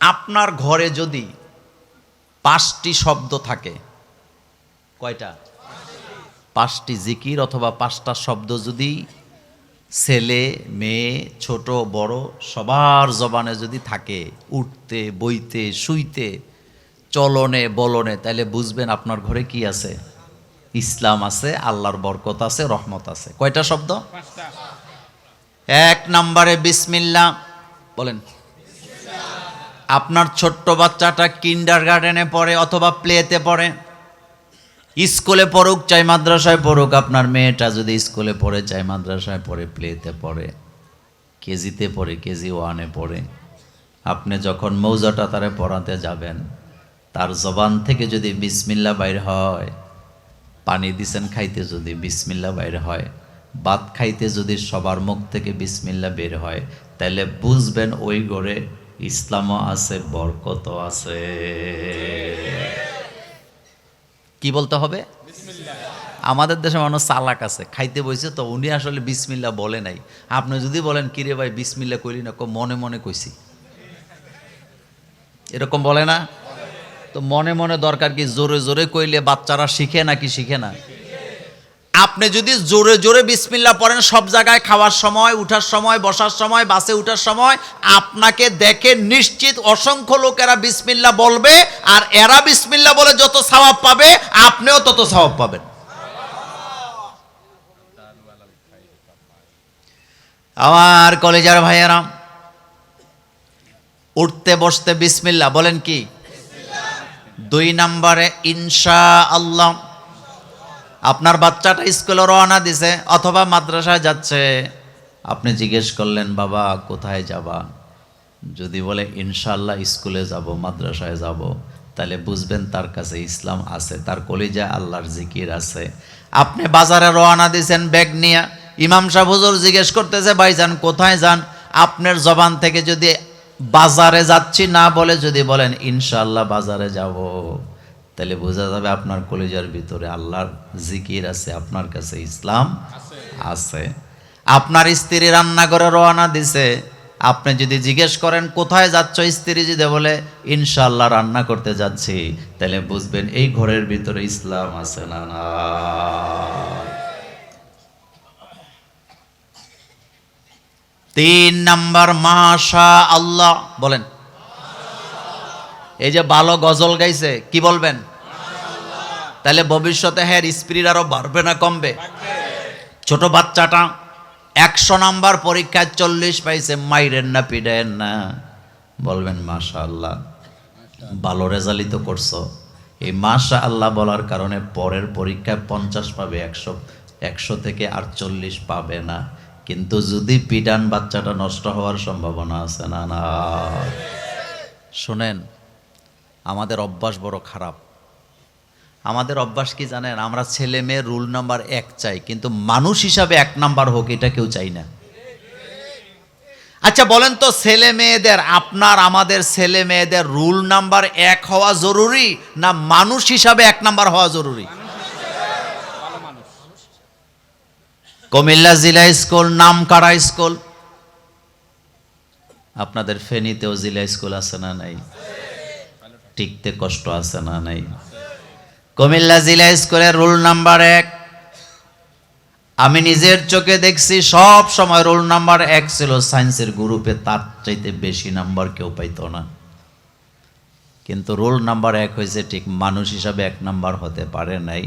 আপনার ঘরে যদি পাঁচটি শব্দ থাকে কয়টা? পাঁচটি জিকির অথবা পাঁচটা শব্দ যদি ছেলে মেয়ে ছোট বড় সবার জবানে যদি থাকে উঠতে বইতে শুইতে চলনে বলনে তাহলে বুঝবেন আপনার ঘরে কি আছে? ইসলাম আছে আল্লাহর বরকত আছে রহমত আছে। কয়টা শব্দ? এক নম্বরে বিসমিল্লা বলেন। আপনার ছোট্ট বাচ্চাটা কিন্ডার গার্ডেনে পড়ে অথবা প্লেতে পড়ে। স্কুলে পড়ুক, চাই মাদ্রাসায় পড়ুক, আপনার মেয়েটা যদি স্কুলে পড়ে, চাই মাদ্রাসায় পড়ে প্লেতে পড়ে, কেজিতে পড়ে, কেজি ওয়ানে পড়ে। আপনি যখন মৌজাটা তারে পড়াতে যাবেন, তার জবান থেকে যদি বিসমিল্লা বাইর হয়, পানি দিছেন খাইতে যদি বিসমিল্লা বাইর হয়, ভাত খাইতে যদি সবার মুখ থেকে বিসমিল্লা বের হয় তাহলে বুঝবেন ওই ঘরে ইসলামও আছে বরকত আছে। কি বলতে হবে? আমাদের দেশে মানুষ চালাক আছে, খাইতে বইছে, তো উনি আসলে বিসমিল্লা বলে নাই। আপনি যদি বলেন, কিরে ভাই, বিসমিল্লা কইলি না? মনে মনে কইছি। এরকম বলে না? তো মনে মনে দরকার কি, জোরে জোরে কইলে বাচ্চারা শিখে নাকি শিখে না? আপনি যদি জোরে জোরে বিসমিল্লা পড়েন, সব জায়গায় খাওয়ার সময়, উঠার সময়, বসার সময়, বাসে উঠার সময়, আপনাকে দেখে নিশ্চিত অসংখ্য লোকেরা বিসমিল্লা বলবে, আর এরা বিসমিল্লা বলে যত সওয়াব পাবে, আপনিও তত সওয়াব পাবেন। আমার কলেজার ভাইয়েরা, উঠতে বসতে বিসমিল্লা বলেন কি? দুই নম্বরে ইনশা আল্লাহ আপনার বাচ্চাটা স্কুলে রওনা দিছে, অথবা মাদ্রাসায় যাচ্ছে। আপনি জিজ্ঞেস করলেন, বাবা, কোথায় যাবা? যদি বলে ইনশাল্লাহ স্কুলে যাব, মাদ্রাসায় যাব। তাহলে বুঝবেন তার কাছে ইসলাম আছে, তার কলিজা আল্লাহর জিকির আছে। আপনি বাজারে রওনা দিয়েছেন ব্যাগ নিয়ে। ইমাম সাহেব হুজুর জিজ্ঞেস করতেছে ভাইজান কোথায় যান? আপনার জবান থেকে যদি বাজারে যাচ্ছি না বলে যদি বলেন ইনশাল্লাহ বাজারে যাব। তাহলে বোঝা যাবে আপনার কলেজের ভিতরে আল্লাহর জিকির আছে, আপনার কাছে ইসলাম আছে। আপনার স্ত্রী রান্নাঘরে রওনা দিছে। আপনি যদি জিজ্ঞেস করেন, কোথায় যাচ্ছ স্ত্রী? যদি বলে ইনশাল্লাহ রান্না করতে যাচ্ছি। তাহলে বুঝবেন এই ঘরের ভিতরে ইসলাম আছে না না তিন নাম্বার মাশা আল্লাহ বলেন। এই যে ভালো গজল গাইছে, কি বলবেন? তাহলে ভবিষ্যতে হ্যাঁ স্পিরিট আরও বাড়বে না কমবে? ছোট বাচ্চাটা একশো নাম্বার পরীক্ষায় চল্লিশ পাইছে মাইরেন না পিডেন না। বলবেন মাশা আল্লাহ ভালো রেজাল্টই তো করছ। এই মাশা আল্লাহ বলার কারণে পরের পরীক্ষায় পঞ্চাশ পাবে, একশো একশো থেকে আটচল্লিশ পাবে না। কিন্তু যদি পিডান বাচ্চাটা নষ্ট হওয়ার সম্ভাবনা আছে, না না। শোনেন, আমাদের অভ্যাস বড় খারাপ। আমাদের অভ্যাস কি জানেন? আমরা ছেলে মেয়ে রুল নাম্বার এক চাই, কিন্তু মানুষ হিসাবে এক নাম্বার হোক, এটা কেউ চাই না। আচ্ছা বলেন তো ছেলে মেয়েদের, আপনার আমাদের ছেলে মেয়েদের রুল নাম্বার এক হওয়া জরুরি না মানুষ হিসাবে এক নাম্বার হওয়া জরুরি? কুমিল্লা জিলা স্কুল নাম কারা স্কুল। আপনাদের ফেনীতেও জিলা স্কুল আছে না নাই? টিকতে কষ্ট আছে না নাই? কুমিল্লা জিলা স্কুলের রুল নাম্বার এক। আমি নিজের চোখে দেখছি সব সময় রোল নাম্বার এক ছিল সায়েন্সের গ্রুপে, তার চাইতে বেশি নাম্বার কেউ পাইতো না। কিন্তু রোল নাম্বার এক হয়েছে ঠিক মানুষ হিসাবে এক নাম্বার হতে পারে নাই।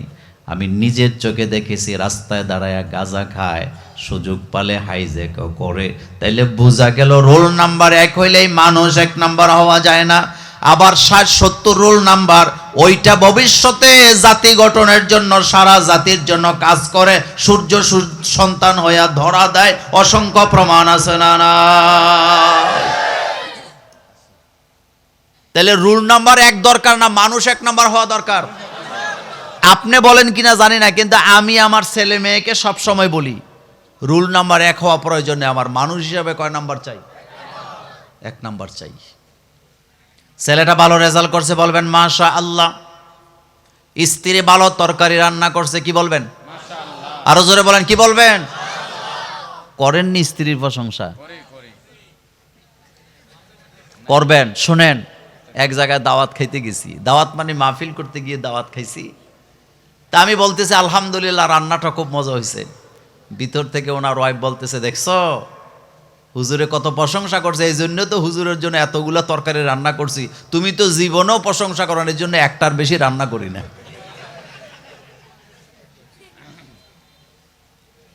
আমি নিজের চোখে দেখেছি, রাস্তায় দাঁড়ায় গাঁজা খায়, সুযোগ পালে হাইজেক করে। তাইলে বোঝা গেল রোল নাম্বার এক হইলেই মানুষ এক নাম্বার হওয়া যায় না। আবার ষাট, সত্তর রোল নাম্বার, ওইটা ভবিষ্যতে জাতি গঠনের জন্য, সারা জাতির জন্য কাজ করে, সূর্য সূর- সন্তান হইয়া ধরা দেয়, অসংখ্য প্রমাণ আছে না না? তাহলে রুল নাম্বার এক দরকার না, মানুষ এক নাম্বার হওয়া দরকার? আপনি বলেন কিনা জানি না, কিন্তু আমি আমার ছেলে মেয়েকে সব সময় বলি, রুল নাম্বার এক হওয়া প্রয়োজনে আমার মানুষ হিসাবে কয় নাম্বার চাই? এক নাম্বার চাই। ছেলেটা ভালো রেজাল্ট করছে বলবেন মাশা আল্লাহ স্ত্রী ভালো তরকারি রান্না করছে কি বলবেন? আরও জোরে বলেন কি বলবেন? করেননি স্ত্রীর প্রশংসা। করবেন শুনেন এক জায়গায় দাওয়াত খাইতে গেছি। দাওয়াত মানে মাহফিল করতে গিয়ে দাওয়াত খাইছি। তা আমি বলতেছি আলহামদুলিল্লাহ রান্নাটা খুব মজা হয়েছে ভিতর থেকে ওনার ওয়াইফ বলতেছে দেখছ? হুজুরে কত প্রশংসা করছে, এই জন্য তো হুজুরের জন্য এতগুলো তরকারি রান্না করছি। তুমি তো জীবনেও প্রশংসা করেন এর জন্য একটার বেশি রান্না করি না।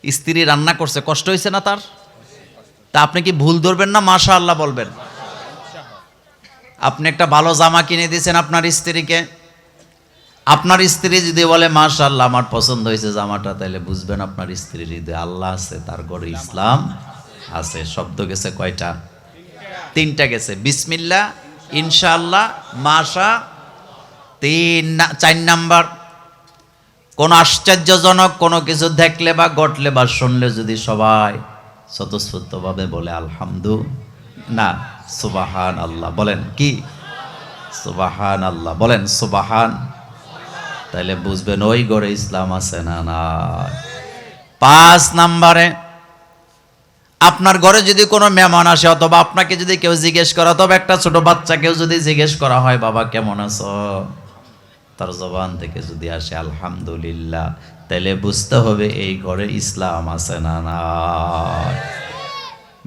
স্ত্রী রান্না করছে, কষ্ট হয়েছে না তার? তা আপনি কি ভুল ধরবেন না? মাশা আল্লাহ বলবেন। আপনি একটা ভালো জামা কিনে দিয়েছেন আপনার স্ত্রীকে। আপনার স্ত্রী যদি বলে মাশা আল্লাহ আমার পছন্দ হয়েছে জামাটা, তাহলে বুঝবেন আপনার স্ত্রীর হৃদয়ে আল্লাহ আছে, তার ঘরে ইসলাম। আছে, শব্দ গেছে কয়টা? তিনটা গেছে। বিসমিল্লা ইনশাআল্লাহ, মাশা, তিন চার নাম্বার। কোন আশ্চর্যজনক কোনো কিছু দেখলে বা ঘটলে বা শুনলে যদি সবাই স্বতঃস্ফূর্তভাবে বলে আলহামদু না সুবাহান আল্লাহ বলেন, কি? সুবাহান আল্লাহ বলেন, সুবাহান। তাহলে বুঝবেন, ওই গড়ে ইসলাম আছে না না পাঁচ নাম্বারে আপনার ঘরে যদি কোনো মেহমান আসে অথবা আপনাকে যদি কেউ জিজ্ঞেস করে, অথবা একটা ছোট বাচ্চাকেও যদি জিজ্ঞেস করা হয়, বাবা, কেমন আছো? তার জবান থেকে যদি আসে, আলহামদুলিল্লাহ, তাহলে বুঝতে হবে এই ঘরে ইসলাম আছে না না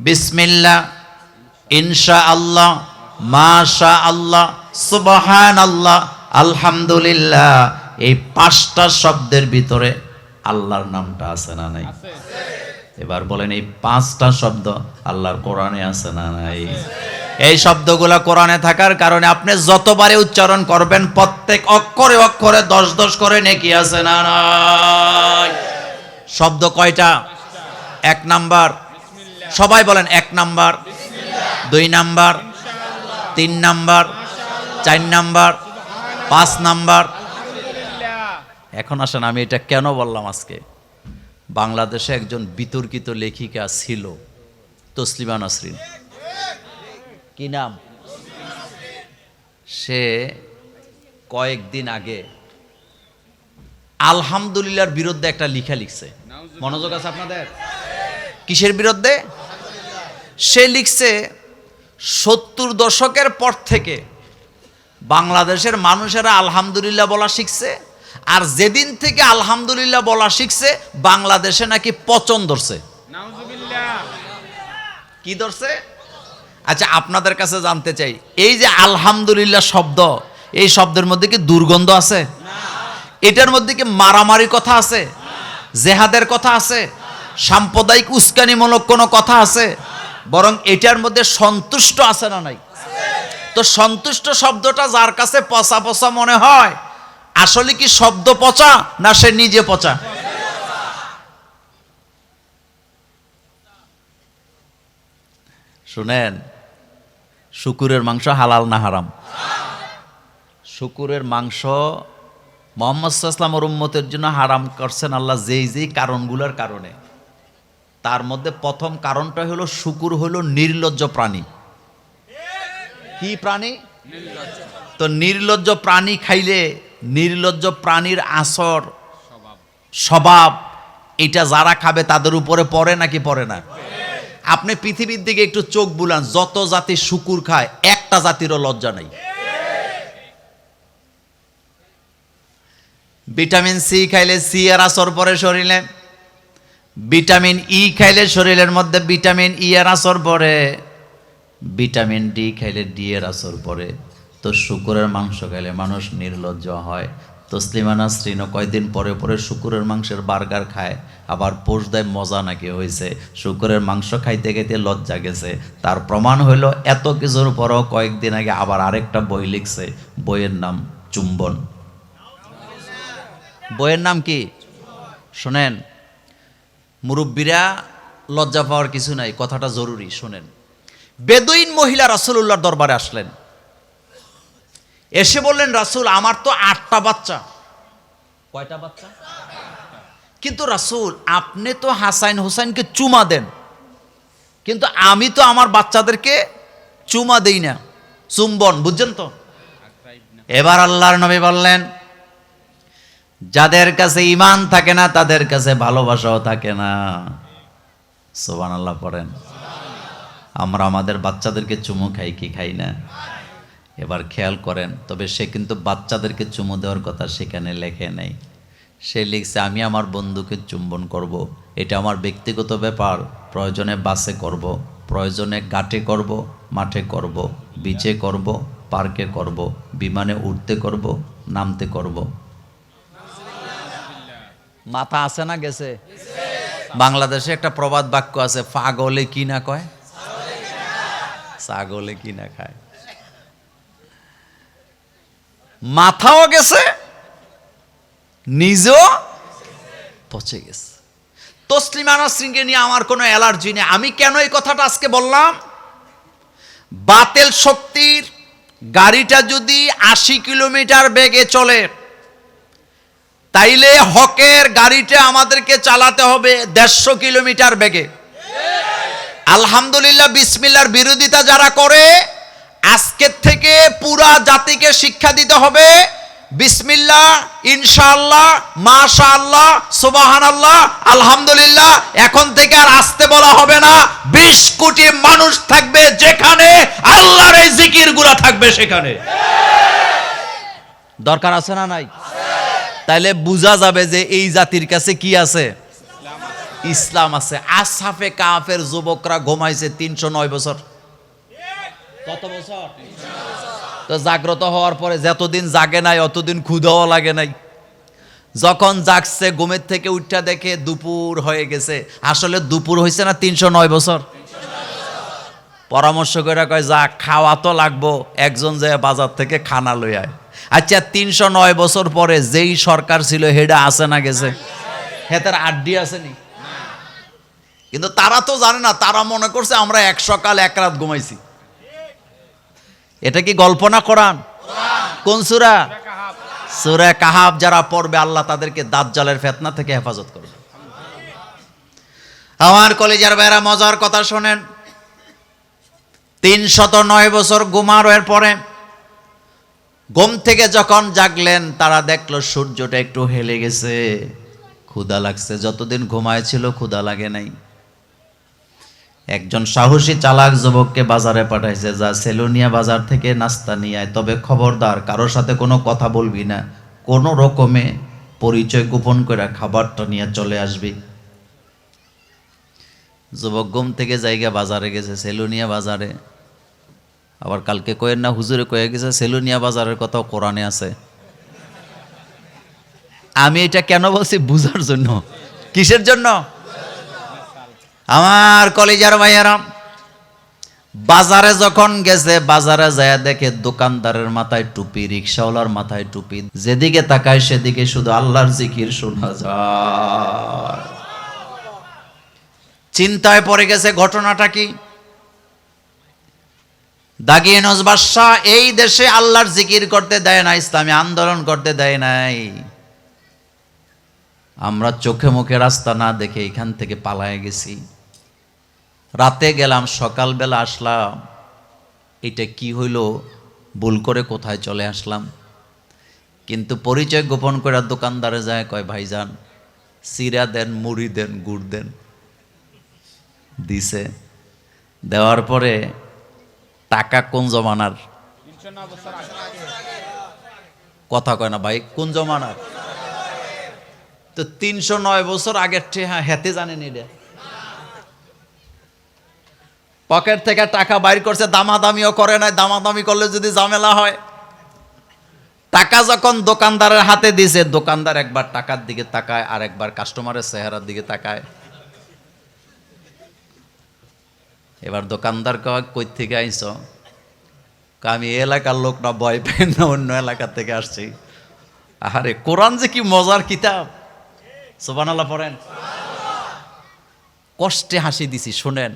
বিসমিল্লা ইনশা আল্লাহ মাশা আল্লাহ সুবহান আল্লাহ আলহামদুলিল্লাহ। এই পাঁচটা শব্দের ভিতরে আল্লাহর নামটা আছে না নাই? এবার বলেন, এই পাঁচটা শব্দ আল্লাহর কোরআনে আছে না নাই? এই শব্দগুলো কোরআনে থাকার কারণে আপনি যতবারে উচ্চারণ করবেন, প্রত্যেক অক্ষরে অক্ষরে দশ দশ করে নেকি আছে না নাই? শব্দ কয়টা? এক নাম্বার। সবাই বলেন, এক নাম্বার। দুই নাম্বার। তিন নাম্বার। চার নাম্বার। পাঁচ নাম্বার। এখন আসেন, আমি এটা কেন বললাম আজকে? বাংলাদেশে একজন বিতর্কিত লেখিকা ছিল, তসলিমা নাসরিন। কি নাম? সে কয়েকদিন আগে আলহামদুলিল্লাহর বিরুদ্ধে একটা লিখা লিখছে। মনোযোগ আছে আপনাদের? কিসের বিরুদ্ধে? সে লিখছে, সত্তর দশকের পর থেকে বাংলাদেশের মানুষেরা আলহামদুলিল্লাহ বলা শিখছে আর যেদিন থেকে আলহামদুলিল্লাহ বলা শিখছে বাংলাদেশে নাকি পচন ধরছে। কি ধরছে? আচ্ছা আপনাদের কাছে জানতে চাই এই যে আলহামদুলিল্লাহ শব্দ এই শব্দের মধ্যে কি দুর্গন্ধ আছে? এটার মধ্যে কি মারামারি কথা আছে? জেহাদের কথা আছে? সাম্প্রদায়িক উস্কানিমূলক কোনো কথা আছে? বরং এটার মধ্যে সন্তুষ্ট আছে না নাই? তো সন্তুষ্ট শব্দটা যার কাছে পচা পচা মনে হয় আসলে কি শব্দ পচা না সে নিজে পচা? শুনেন, শুকুরের মাংস হালাল না হারাম? শুকুরের মাংস মোহাম্মদ সাল্লামের উম্মতের জন্য হারাম করছেন আল্লাহ যেই যেই কারণগুলোর কারণে। তার মধ্যে প্রথম কারণটা হলো শুকুর হলো নির্লজ্জ প্রাণী। কি প্রাণী? তো নির্লজ্জ প্রাণী খাইলে নির্লজ্জ প্রাণীর আসর, স্বভাব, এটা যারা খাবে তাদের উপরে পড়ে নাকি পড়ে না? আপনি পৃথিবীর দিকে একটু চোখ বুলান, যত জাতি শুকুর খায়, একটা জাতিরও লজ্জা নাই। ভিটামিন সি খাইলে সি এর আসর পরে শরীরে, ভিটামিন ই খাইলে শরীরের মধ্যে ভিটামিন ই এর আসর পড়ে, ভিটামিন ডি খাইলে ডি এর আসর পড়ে। তো শুকুরের মাংস খাইলে মানুষ নির্লজ্জ হয়। তসলিমানা শ্রীন কয়েকদিন পরে পরে শুকুরের মাংসের বার্গার খায়, আবার পোষ দেয় মজা নাকি হয়েছে শুকুরের মাংস খাইতে খাইতে লজ্জা গেছে। তার প্রমাণ হইল, এত কিছুর পরও কয়েকদিন আগে আবার আরেকটা বই লিখছে, বইয়ের নাম চুম্বন। বইয়ের নাম কি? শোনেন, মুরব্বীরা লজ্জা পাওয়ার কিছু নাই, কথাটা জরুরি, শোনেন। বেদুইন মহিলা রাসুল্লাহর দরবারে আসলেন। এসে বললেন রাসুল আমার তো আটটা বাচ্চা। কয়টা বাচ্চা? কিন্তু রাসুল আপনি তো হাসাইন হুসাইনকে চুমা দেন। কিন্তু আমি তো আমার বাচ্চাদেরকে চুমা দেই না। চুম্বন বুঝছেন তো? এবার আল্লাহর নবী বললেন যাদের কাছে ইমান থাকে না তাদের কাছে ভালোবাসাও থাকে না। সোবান আল্লাহ পড়েন। আমরা আমাদের বাচ্চাদেরকে চুমু খাই কি খাই না? এবার খেয়াল করেন, তবে সে কিন্তু বাচ্চাদেরকে চুমু দেওয়ার কথা সেখানে লেখে নেই। সে লিখছে, আমি আমার বন্ধুকে চুম্বন করব। এটা আমার ব্যক্তিগত ব্যাপার। প্রয়োজনে বাসে করব। প্রয়োজনে ঘাটে করব, মাঠে করব বিচে করব পার্কে করব, বিমানে উঠতে করব, নামতে করব। মাথা আছে না গেছে? বাংলাদেশে একটা প্রবাদ বাক্য আছে, পাগলে কি না কয়? ছাগলে কি না খায় মাথাও গেছে, নিজেও পচে গেছে। তসলিমা নাসরিনকে নিয়ে আমার কোনো অ্যালার্জি নেই। আমি কেন এই কথাটা আজকে বললাম? বাতেল শক্তির গাড়িটা যদি আশি কিলোমিটার বেগে চলে, তাইলে হকের গাড়িটা আমাদেরকে চালাতে হবে দেড়শো কিলোমিটার বেগে। আলহামদুলিল্লাহ, বিসমিল্লার বিরোধিতা যারা করে আজকের থেকে পুরা জাতিকে শিক্ষা দিতে হবে। বিসমিল্লাহ, ইনশাআল্লাহ, মাশাআল্লাহ সুবাহান আল্লাহ আলহামদুলিল্লাহ। এখন থেকে আর আসতে বলা হবে না। বিশ কোটি মানুষ থাকবে যেখানে, আল্লাহর এই জিকিরগুলা থাকবে সেখানে। দরকার আছে না নাই? তাইলে বোঝা যাবে যে এই জাতির কাছে কি আছে? ইসলাম আছে। আসাফে কাফের যুবকরা ঘুমাইছে তিনশো নয় বছর। কত বছর? তো জাগ্রত হওয়ার পরে যতদিন জাগে নাই, অতদিন ক্ষুধাও লাগে নাই। যখন জাগছে, ঘুমের থেকে উঠটা দেখে দুপুর হয়ে গেছে। আসলে দুপুর হয়েছে না তিনশো নয় বছর? পরামর্শ করে কয়, যা, খাওয়া তো লাগবো। একজন যায় বাজার থেকে খানা লই আয়। আচ্ছা তিনশো নয় বছর পরে যেই সরকার ছিল, হেডা আছে না গেছে? হেতার আড্ডি আসেনি কিন্তু তারা তো জানে না, তারা মনে করছে আমরা এক সকাল এক রাত ঘুমাইছি। এটা কি গল্প না কোরআন। কোন সুরা? সুরা কাহাব যারা পড়বে আল্লাহ তাদেরকে দাঁত জালের ফেতনা থেকে হেফাজত করবে। আমার কলেজের ভাইরা মজার কথা শোনেন। তিন শত নয় বছর ঘুমার পরে ঘুম থেকে যখন জাগলেন তারা দেখল সূর্যটা একটু হেলে গেছে। ক্ষুধা লাগছে। যতদিন ঘুমায় ছিল ক্ষুধা লাগে নাই। একজন সাহসী চালাক যুবককে বাজারে পাঠাইছে, যা সেলুনিয়া বাজার থেকে নাস্তা নিয়ে আয়। তবে খবরদার কারোর সাথে কোনো কথা বলবি না। কোনো রকমে পরিচয় গোপন করে খাবারটা নিয়ে চলে আসবি। যুবক ঘুম থেকে জায়গা বাজারে গেছে, সেলুনিয়া বাজারে। আবার কালকে কয়েন না, হুজুরে কয়ে গেছে, সেলুনিয়া বাজারের কথাও কোরআনে আছে। আমি এটা কেন বলছি? বুঝার জন্য। কিসের জন্য? আমার কলেজার ভাইয়ারা, বাজারে যখন গেছে, বাজারে যায় দেখে দোকানদারের মাথায় টুপি, রিক্সাওয়ালার মাথায় টুপি, যেদিকে তাকায় সেদিকে শুধু আল্লাহর জিকির শোনা যায়। চিন্তায় পড়ে গেছে, ঘটনাটা কি? দাগিয়ে নজবাসা এই দেশে আল্লাহর জিকির করতে দেয় না ইসলামী আন্দোলন করতে দেয় নাই। আমরা চোখে মুখে রাস্তা না দেখে এখান থেকে পালায় গেছি। রাতে গেলাম, সকালবেলা আসলাম। এটা কি হইল? ভুল করে কোথায় চলে আসলাম? কিন্তু পরিচয় গোপন করে দোকানদারে যায়, কয়, ভাইজান, সিরা দেন, মুড়ি দেন, গুড় দেন। দিছে। দেওয়ার পরে টাকা কোন জমানার? কথা কয় না ভাই, কোন জমানার? তো তিনশো নয় বছর আগের হ্যাঁ হেতে জানেন এটা। পকেট থেকে টাকা বাইর করছে, দামাদামিও করে নাই। দামাদামি করলে যদি ঝামেলা হয়? টাকা যখন দোকানদারের হাতে দিছে, দোকানদার একবার টাকার দিকে তাকায়, আর একবার কাস্টমারের চেহারার দিকে তাকায়। এবার দোকানদার কয়, কই থেকে আইস আমি এলাকার লোক না ভয় পাই না, অন্য এলাকা থেকে আসছি। আরে কোরআন যে কি মজার কিতাব। সোবানাল্লাহ পড়েন। কষ্টে হাসি দিছি, শোনেন।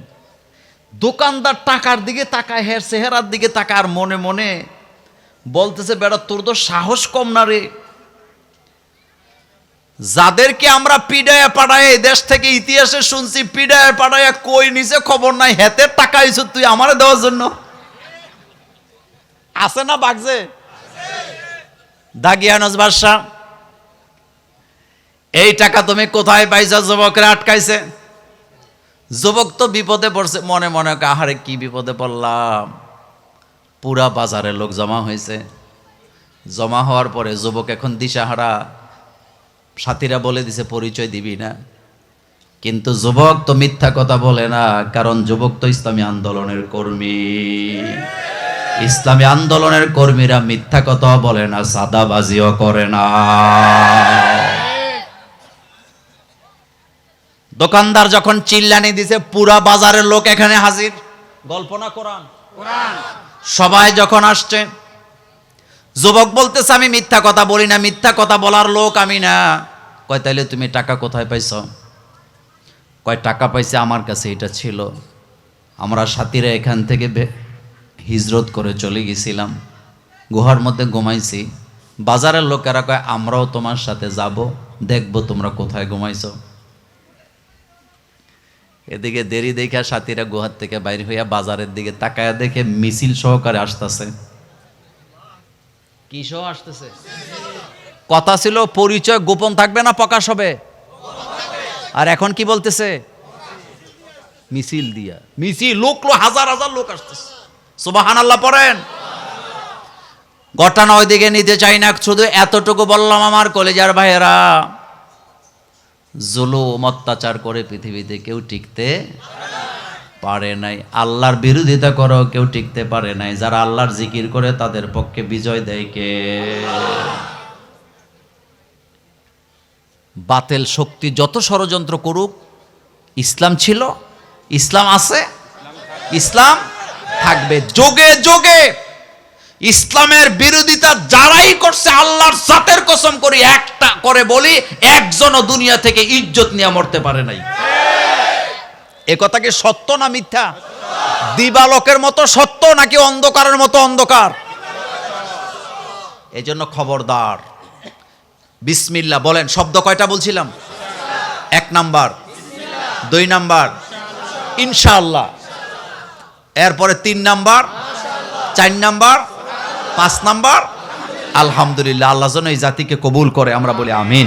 দোকানদার টাকার দিকে তাকায়, হের চেহারার দিকে তাকায় আর মনে মনে বলতেছে, বেড়া, তোর তো সাহস কম না রে। যাদেরকে আমরা পিডায় পাঠায়, এই দেশ থেকে ইতিহাসে শুনছি, পিডায় পাঠায় কই নিচে খবর নাই, হেতে টাকা আইছ তুই আমারে দেওয়ার জন্য। আছে না বাগজে দাগিয়ানজ বাদশাহ, এই টাকা তুমি কোথায় পাইছ? যুবকরা আটকাইছে। যুবক তো বিপদে পড়ছে। মনে মনে আহারে কি বিপদে পড়লাম? পুরা বাজারে লোক জমা হয়েছে। জমা হওয়ার পরে যুবক এখন দিশাহারা। সাথীরা বলে দিছে, পরিচয় দিবি না। কিন্তু যুবক তো মিথ্যা কথা বলে না, কারণ যুবক তো ইসলামী আন্দোলনের কর্মী। ইসলামী আন্দোলনের কর্মীরা মিথ্যা কথা বলে না, সাদাবাজিও করে না। দোকানদার যখন চিল্লানি দিছে পুরা বাজারের লোক এখানে হাজির। গল্প না কোরআন? সবাই যখন আসছে যুবক বলতেছে আমি মিথ্যা কথা বলি না মিথ্যা কথা বলার লোক আমি না। কয় তাইলে তুমি টাকা কোথায় পাইছ? কয় টাকা পাইছে আমার কাছে এটা ছিল। আমরা সাথীরা এখান থেকে হিজরত করে চলে গেছিলাম। গুহার মধ্যে ঘুমাইছি। বাজারের লোকেরা কয় আমরাও তোমার সাথে যাব দেখব তোমরা কোথায় ঘুমাইছো। এদিকে দেরি দেখে সাথীরা গুহার থেকে বাইরে হইয়া বাজারের দিকে তাকায়া দেখে মিছিল সহকারে আসতেছে। কি সহ আসতেছে? কথা ছিল পরিচয় গোপন থাকবে না প্রকাশ হবে। আর এখন কি বলতেছে? মিছিল দিয়া। মিছিল লোক হাজার হাজার লোক আসতেছে। সুবাহান আল্লাহ পড়েন। ঘটনা ওইদিকে নিতে চাই না শুধু এতটুকু বললাম আমার কলেজার ভাইয়েরা। জুলুম অত্যাচার করে পৃথিবীতে কেউ টিকতে পারে নাই। আল্লাহর বিরোধিতা করো কেউ টিকতে পারে নাই। যারা আল্লাহর জিকির করে, তাদের পক্ষে বিজয় দেয় কে? বাতেল শক্তি যত ষড়যন্ত্র করুক, ইসলাম ছিল, ইসলাম আছে, ইসলাম থাকবে। যোগে যোগে ইসলামের বিরোধিতা যারাই করছে, আল্লাহর জাতের কসম করি একটা করে বলি, একজনও দুনিয়া থেকে ইজ্জত নিয়ে মরতে পারে নাই। এ কথা কি সত্য না মিথ্যা? দিবালকের মতো সত্য নাকি অন্ধকারের মতো অন্ধকার? এই জন্য খবরদার। বিসমিল্লা বলেন, শব্দ কয়টা বলছিলাম? এক নাম্বার। দুই নাম্বার। ইনশাআল্লাহ। এরপরে তিন নাম্বার। চার নাম্বার। পাঁচ নাম্বার। আলহামদুলিল্লাহ আল্লাহ যেন এই জাতিকে কবুল করে আমরা বলি আমিন।